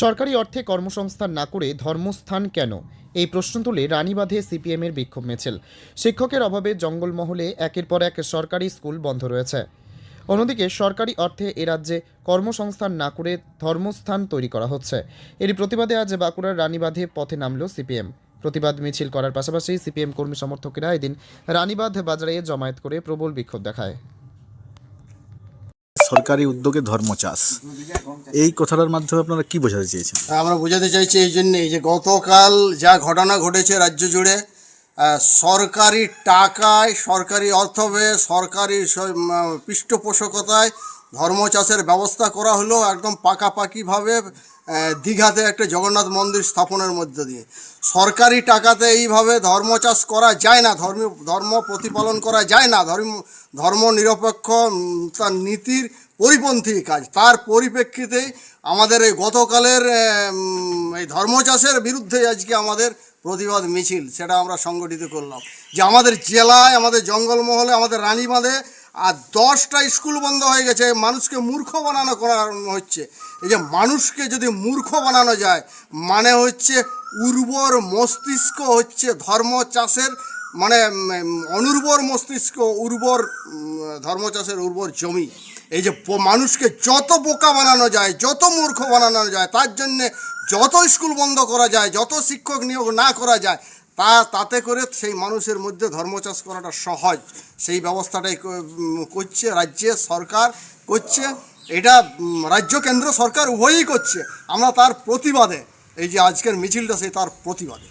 সরকারি অর্থে কর্মসংস্থান না করে ধর্মস্থান কেন? এই প্রশ্ন তুলে রানীবাঁধে সিপিএমের বিক্ষোভ মিছিল। শিক্ষকের অভাবে জঙ্গলমহলে একের পর এক সরকারি স্কুল বন্ধ রয়েছে। অন্যদিকে সরকারি অর্থে এ রাজ্যে কর্মসংস্থান না করে ধর্মস্থান তৈরি করা হচ্ছে। এরই প্রতিবাদে আজ বাঁকুড়ার রানীবাঁধে পথে নামল সিপিএম। প্রতিবাদ মিছিল করার পাশাপাশি সিপিএম কর্মী সমর্থকেরা এদিন রানীবাঁধ বাজারে জমায়েত করে প্রবল বিক্ষোভ দেখায়। সরকারি উদ্যোগে ধর্ম চাষ। এই কথাটার মাধ্যমে আপনারা কি বোঝাতে চেয়েছেন আমরা বোঝাতে চাইছি এই জন্যে যে গতকাল যা ঘটনা ঘটেছে রাজ্য জুড়ে সরকারি টাকায়, সরকারি অর্থবে, সরকারি পৃষ্ঠপোষকতায় ধর্ম চাষের ব্যবস্থা করা হলো একদম পাকাপাকিভাবে দীঘাতে একটা জগন্নাথ মন্দির স্থাপনের মধ্য দিয়ে। সরকারি টাকাতে এইভাবে ধর্ম চাষ করা যায় না, ধর্ম ধর্ম প্রতিপালন করা যায় না, ধর্ম ধর্ম নিরপেক্ষ তার নীতির পরিপন্থী কাজ। তার পরিপ্রেক্ষিতেই আমাদের এই গতকালের এই ধর্ম চাষের বিরুদ্ধে আজকে আমাদের প্রতিবাদ মিছিল, সেটা আমরা সংগঠিত করলাম। যে আমাদের জেলায়, আমাদের জঙ্গলমহলে, আমাদের রানীবাঁধে আর দশটা স্কুল বন্ধ হয়ে গেছে, মানুষকে মূর্খ বানানো করা হচ্ছে। এই যে মানুষকে যদি মূর্খ বানানো যায় মানে হচ্ছে উর্বর মস্তিষ্ক হচ্ছে ধর্ম চাষের মানে অনুর্বর মস্তিষ্ক উর্বর উম, ধর্ম চাষের উর্বর জমি। এই যে মানুষকে যত বোকা বানানো যায় যত মূর্খ বানানো যায় তার জন্যে যত স্কুল বন্ধ করা যায় যত শিক্ষক নিয়োগ না করা যায় তা তাতে করে সেই মানুষের মধ্যে ধর্মচাষ করাটা সহজ। সেই ব্যবস্থাটাই করছে রাজ্যে সরকার করছে এটা রাজ্য কেন্দ্র সরকার উভয়ই করছে। আমরা তার প্রতিবাদে এই যে আজকের মিছিলটা সেই তার প্রতিবাদে।